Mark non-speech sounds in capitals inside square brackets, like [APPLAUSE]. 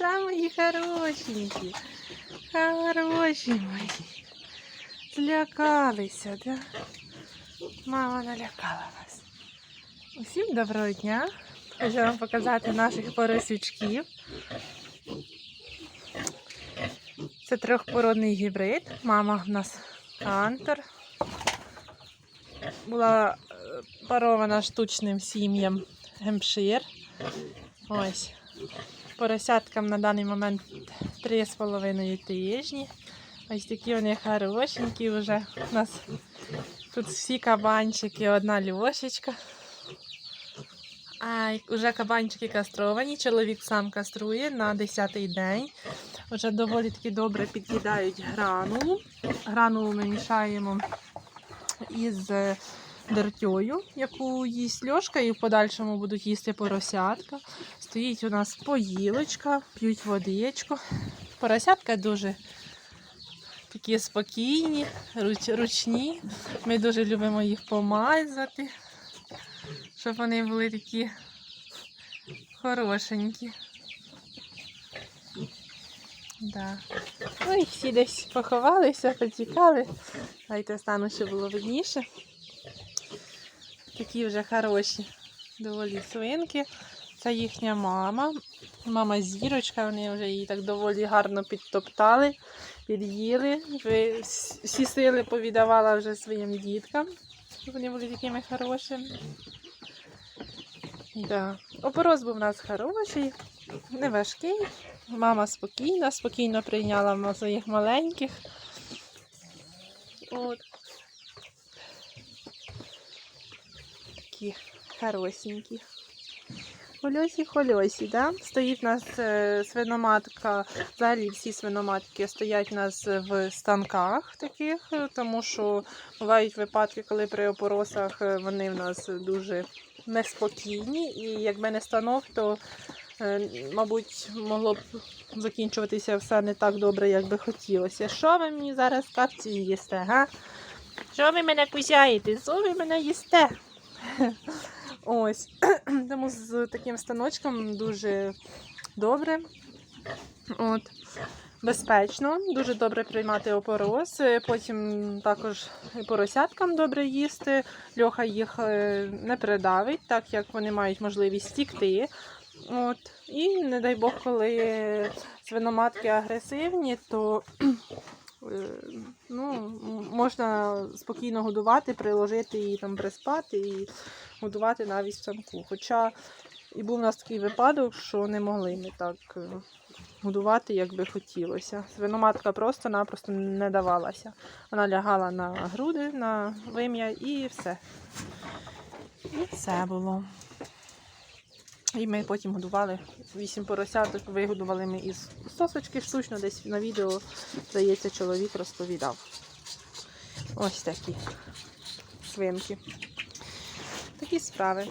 Мої хорошенькі. Хороші мої. Злякалися, да? Мама налякала вас. Усім доброго дня. Хочу вам показати наших поросючків. Це трьохпородний гібрид. Мама в нас кантор. Була е, парована штучним сім'ям гемпшир. Ось. Поросяткам на даний момент 3,5 тижні. Ось такі вони хорошенькі вже. У нас тут всі кабанчики, одна льошечка. А вже кабанчики кастровані. Чоловік сам каструє на 10-й день. Вже доволі таки добре під'їдають гранулу. Гранулу ми мішаємо із дертьою, яку їсть льошка, і в подальшому будуть їсти поросятка. Стоїть у нас поїлочка, п'ють водичку. Поросятка дуже такі спокійні, руч- ручні. Ми дуже любимо їх помазати, щоб вони були такі хорошенькі. Да. Ой, всі десь поховалися, потікали. Дайте стану, щоб було видніше. Такі вже хороші, доволі свинки. Це їхня мама. Мама зірочка, вони вже її так доволі гарно підтоптали, під'їли. Всі сили повідавала вже своїм діткам, вони були такими хорошими. Да. Опорос був у нас хороший, не важкий. Мама спокійна, спокійно прийняла своїх маленьких. От. Такі хорошенькі. Хольосі, хольосі, да? Стоїть у нас е, свиноматка, взагалі всі свиноматки стоять у нас в станках таких, е, тому що бувають випадки, коли при опоросах е, вони в нас дуже неспокійні, і якби не станок, то, е, мабуть, могло б закінчуватися все не так добре, як би хотілося. Що ви мені зараз капці їсте, га? Що ви мене кусяєте? Що ви мене їсте? Ось. [CLEARS THROAT] Тому з таким станочком дуже добре. От. Безпечно, дуже добре приймати опороз. Е, Потім також поросяткам добре їсти. Льоха їх е, не придавить, так як вони мають можливість стікти. От. І не дай Бог, коли свиноматки агресивні, то ну, можна спокійно годувати, приложити її там приспати і годувати навіть в станку. Хоча і був у нас такий випадок, що не могли ми так е, годувати, як би хотілося. Свиноматка просто-напросто не давалася. Вона лягала на груди, на вим'я і все. І все було. І ми потім годували вісім поросяток, вигодували ми із сосочки штучно, десь на відео, здається, чоловік розповідав. Ось такі свинки. Такі справи.